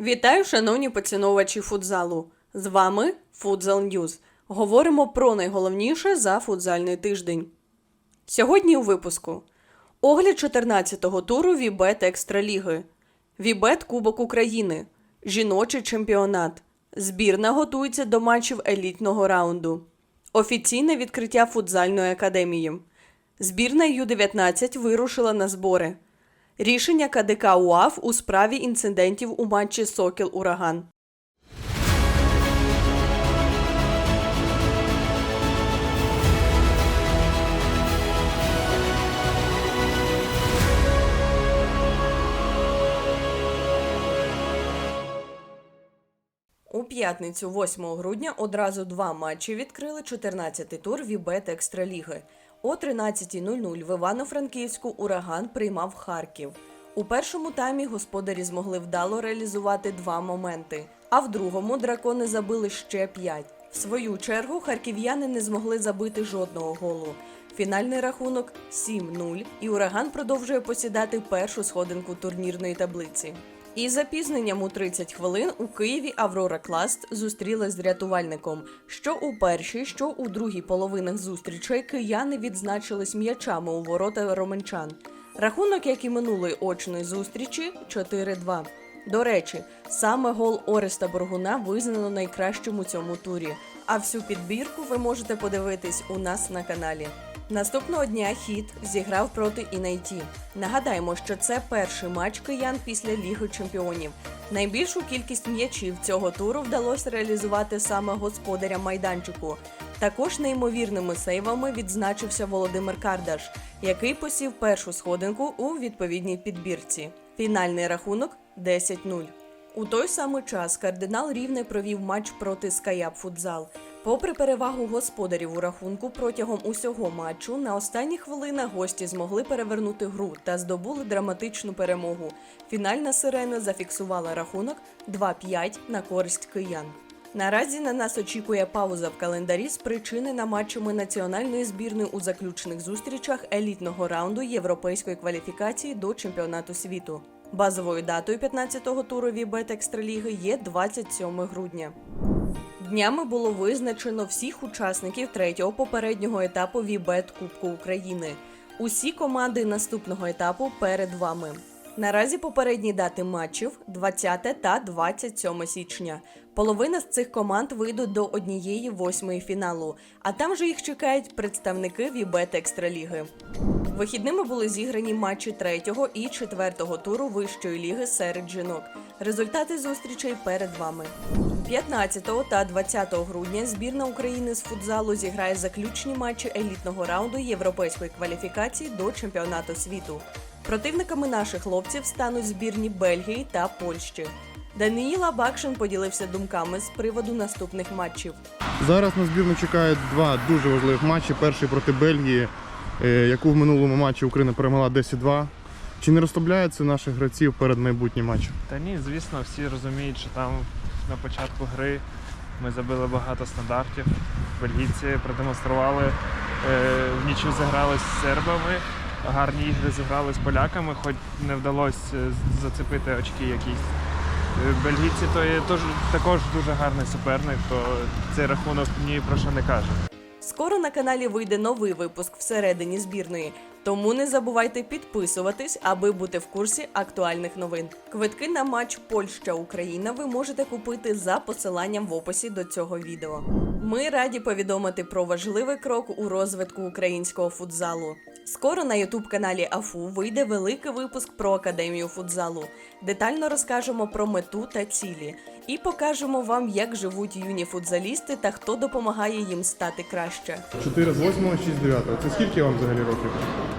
Вітаю, шановні поціновувачі футзалу. З вами Футзал Ньюз. Говоримо про найголовніше за футзальний тиждень. Сьогодні у випуску огляд 14-го туру Вібет Екстраліги, Вібет Кубок України, жіночий чемпіонат. Збірна готується до матчів елітного раунду. Офіційне відкриття футзальної академії. Збірна Ю-19 вирушила на збори. Рішення КДК УАФ у справі інцидентів у матчі Сокіл Ураган. У п'ятницю, 8 грудня, одразу два матчі відкрили 14-й тур Вібет Екстраліги. О 13.00 в Івано-Франківську ураган приймав Харків. У першому таймі господарі змогли вдало реалізувати два моменти, а в другому дракони забили ще п'ять. В свою чергу харків'яни не змогли забити жодного голу. Фінальний рахунок 7-0, і ураган продовжує посідати першу сходинку турнірної таблиці. Із запізненням у 30 хвилин у Києві Аврора Класт зустрілась з рятувальником. Що у першій, що у другій половинах зустрічей кияни відзначились м'ячами у ворота романчан. Рахунок, як і минулої очної зустрічі, 4-2. До речі, саме гол Ореста Боргуна визнано найкращим у цьому турі. А всю підбірку ви можете подивитись у нас на каналі. Наступного дня хід зіграв проти Інайті. Нагадаємо, що це перший матч киян після Ліги Чемпіонів. Найбільшу кількість м'ячів цього туру вдалося реалізувати саме господарям майданчику. Також неймовірними сейвами відзначився Володимир Кардаш, який посів першу сходинку у відповідній підбірці. Фінальний рахунок 10-0. У той самий час кардинал Рівне провів матч проти Скаяп Футзал. Попри перевагу господарів у рахунку протягом усього матчу, на останніх хвилинах гості змогли перевернути гру та здобули драматичну перемогу. Фінальна сирена зафіксувала рахунок 2-5 на користь киян. Наразі на нас очікує пауза в календарі, спричинена матчами національної збірної у заключних зустрічах елітного раунду європейської кваліфікації до чемпіонату світу. Базовою датою 15-го туру Вібет Екстраліги є 27 грудня. Днями було визначено всіх учасників третього попереднього етапу Вібет Кубку України. Усі команди наступного етапу перед вами. Наразі попередні дати матчів 20 та 27 січня. Половина з цих команд вийдуть до однієї восьмої фіналу, а там же їх чекають представники Вібет Екстраліги. Вихідними були зіграні матчі третього і четвертого туру вищої ліги серед жінок. Результати зустрічей перед вами. 15 та 20 грудня збірна України з футзалу зіграє заключні матчі елітного раунду європейської кваліфікації до чемпіонату світу. Противниками наших хлопців стануть збірні Бельгії та Польщі. Даниїла Бакшин поділився думками з приводу наступних матчів. Зараз на збірну чекають два дуже важливих матчі. Перший проти Бельгії, е, яку в минулому матчі Україна перемогла 10-2. Чи не розслабляється наших гравців перед майбутнім матчем? Та ні, звісно, всі розуміють, що там на початку гри ми забили багато стандартів. Бельгійці продемонстрували, е, в нічу зіграли з сербами, гарні ігри зіграли з поляками, хоч не вдалося е, зацепити очки якісь. Е, Бельгійці то є також дуже гарний суперник, то цей рахунок ні про що не каже. Скоро на каналі вийде новий випуск всередині збірної, тому не забувайте підписуватись, аби бути в курсі актуальних новин. Квитки на матч Польща-Україна ви можете купити за посиланням в описі до цього відео. Ми раді повідомити про важливий крок у розвитку українського футзалу. Скоро на ютуб каналі АФУ вийде великий випуск про академію футзалу. Детально розкажемо про мету та цілі і покажемо вам, як живуть юні футзалісти та хто допомагає їм стати краще. 4 з 8, 6 з 9. Це скільки вам взагалі років?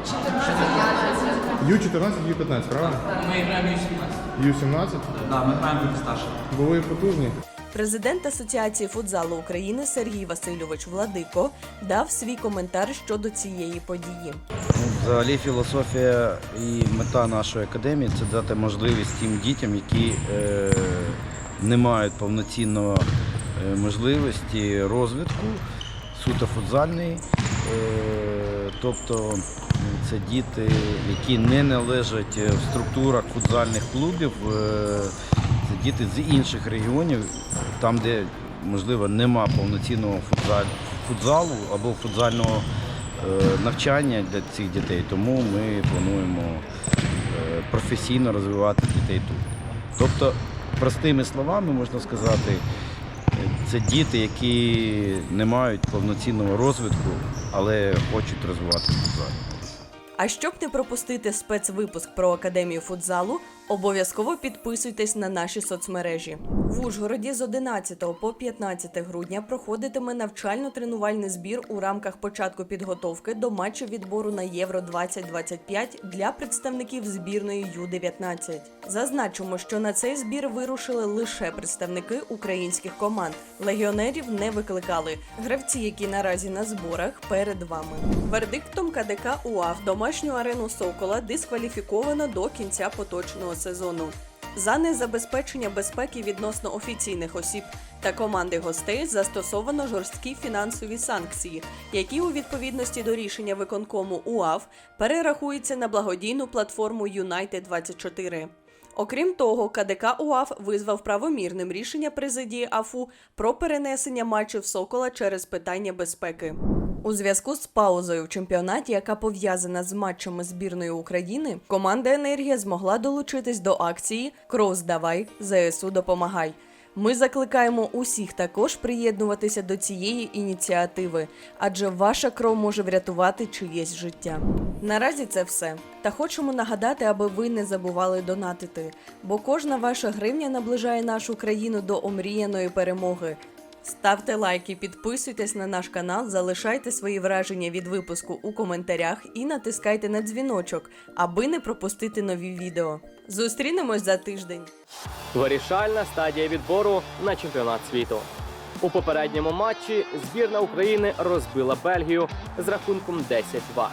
14. Ю-14, Ю-15, правильно? Ми граємо Ю-17. Ю-17? Да, ми граємо старше. Бо ви потужні. Президент Асоціації футзалу України Сергій Васильович Владико дав свій коментар щодо цієї події. Ну, Взагалі філософія і мета нашої академії це дати можливість тим дітям, які е, не мають повноцінної е, можливості розвитку, суто футзальний. Е, тобто це діти, які не належать в структурах футзальних клубів. Це діти з інших регіонів, там, де можливо нема повноцінного футзалу або футзального е, навчання для цих дітей. Тому ми плануємо е, професійно розвивати дітей тут. Тобто, простими словами можна сказати, це діти, які не мають повноцінного розвитку, але хочуть розвивати футзал. А щоб не пропустити спецвипуск про академію футзалу, обов'язково підписуйтесь на наші соцмережі. В Ужгороді з 11 по 15 грудня проходитиме навчально-тренувальний збір у рамках початку підготовки до матчу відбору на Євро 2025 для представників збірної Ю-19. Зазначимо, що на цей збір вирушили лише представники українських команд. Легіонерів не викликали. Гравці, які наразі на зборах, перед вами. Вердиктом КДК УАФ домашню арену Сокола дискваліфіковано до кінця поточного сезону. За незабезпечення безпеки відносно офіційних осіб та команди гостей застосовано жорсткі фінансові санкції, які у відповідності до рішення виконкому УАФ перерахуються на благодійну платформу United 24 Окрім того, КДК УАФ визвав правомірним рішення президії АФУ про перенесення матчів Сокола через питання безпеки. У зв'язку з паузою в чемпіонаті, яка пов'язана з матчами збірної України, команда Енергія змогла долучитись до акції Кров здавай, ЗСУ допомагай. Ми закликаємо усіх також приєднуватися до цієї ініціативи, адже ваша кров може врятувати чиєсь життя. Наразі це все. Та хочемо нагадати, аби ви не забували донатити, бо кожна ваша гривня наближає нашу країну до омріяної перемоги. Ставте лайки, підписуйтесь на наш канал, залишайте свої враження від випуску у коментарях і натискайте на дзвіночок, аби не пропустити нові відео. Зустрінемось за тиждень. Вирішальна стадія відбору на чемпіонат світу. У попередньому матчі збірна України розбила Бельгію з рахунком 10-2.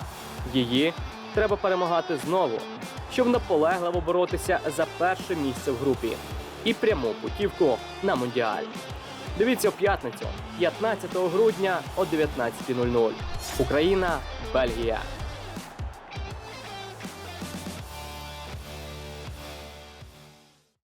Її треба перемагати знову, щоб наполегливо боротися за перше місце в групі і пряму путівку на мундіаль. Дивіться в п'ятницю, 15 грудня о 19.00. Україна, Бельгія.